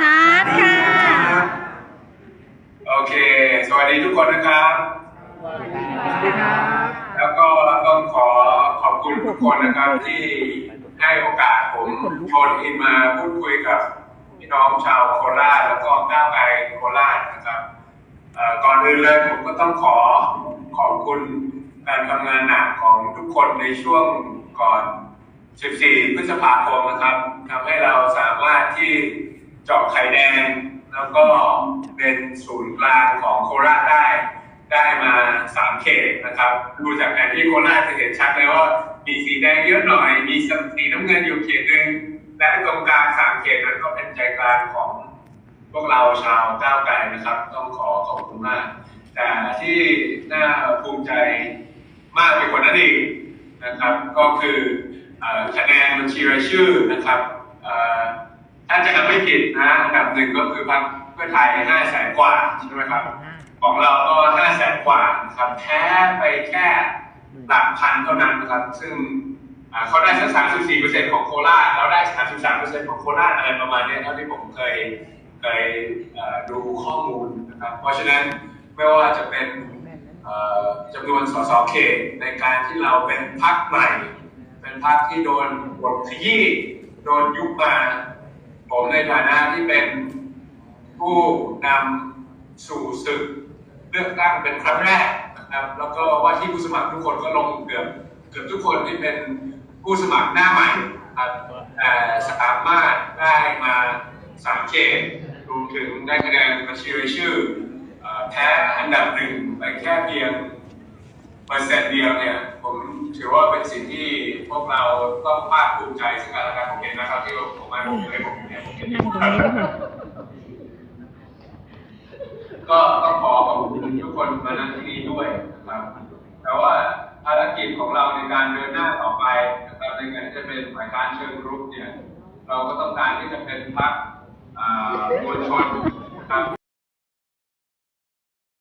ชัดค่ะ โอเค สวัสดีทุกคนนะครับสวัสดีครับ แล้วก็ต้องขอขอบคุณทุกคนนะครับที่ให้โอกาสผมชนอินมาพูดคุยกับพี่น้องชาวโคราชแล้วก็ก้าวไกโคราชนะครับก่อนอื่นเลยผมก็ต้องขอขอบคุณการทำงานหนักของทุกคนในช่วงก่อน 14 พฤษภาคมนะครับทำให้เราสามารถที่ จาะไข่แดง แล้วก็เป็นศูนย์กลางของโคราชได้ได้มาสามเขตนะครับดูจากแผนที่โคราชจะเห็นชัดเลยว่ามีสีแดงเยอะหน่อย มีสีน้ำเงินอยู่เขตหนึ่งและตรงกลางสามเขตนั้นก็เป็นใจกลางของพวกเราชาวก้าวไกลนะครับ ต้องขอขอบคุณมาก แต่ที่น่าภูมิใจมากไปกว่านั้นอีกนะครับ ก็คือเอ่อคะแนนบัญชีรายชื่อนะครับ จะนับไม่ผิดนะอันดับหนึ่งก็คือพรรคเพื่อไทยห้าแสนกว่าใช่ไหมครับ ของเราก็ห้าแสนกว่านะครับแพ้ไปแค่หลักพันเท่านั้นนะครับ ซึ่งอ่าเขาได้สักสามสิบสี่เปอร์เซ็นต์ของโคราชเราได้สามสิบสามเปอร์เซ็นต์ของโคราชอะไรประมาณเนี้ยเท่าที่ผมเคยเคยเอ่อดูข้อมูลนะครับ เพราะฉะนั้นไม่ว่าจะเป็นเอ่อจำนวนสสเขตในการที่เราเป็นพรรคใหม่ เป็นพรรคที่โดนบทขยี้โดนยุบมา ผมในฐานะที่เป็นผู้นำสู่ศึกเลือกตั้งเป็นครั้งแรกนะครับ แล้วก็ว่าที่ผู้สมัครทุกคนก็ลงเกือบเกือบทุกคนที่เป็นผู้สมัครหน้าใหม่ครับแต่สามารถได้มาสามเขตรวมถึงได้คะแนนบัญชีรายชื่ออแพ้อันดับหนึ่งไปแค่เพียงเปอร์เซ็นต์เดียวเนี่ยผมถือว่าเป็นสิ่งที่พวกเราต้องภาคภูมิใจซึ่งกันและกันผมเห็นนะครับที่ผมมาผมเลยผม นั่งตรงนี้ด้วยก็ต้องขอขอบคุณทุกคนมาณที่นี้ด้วยนะครับแต่ว่าภารกิจของเราในการเดินหน้าต่อไปนะครับในการจะเป็นฝ่ายการเชิงรุกเนี่ย เราก็ต้องการที่จะเป็นพรรคมวลชน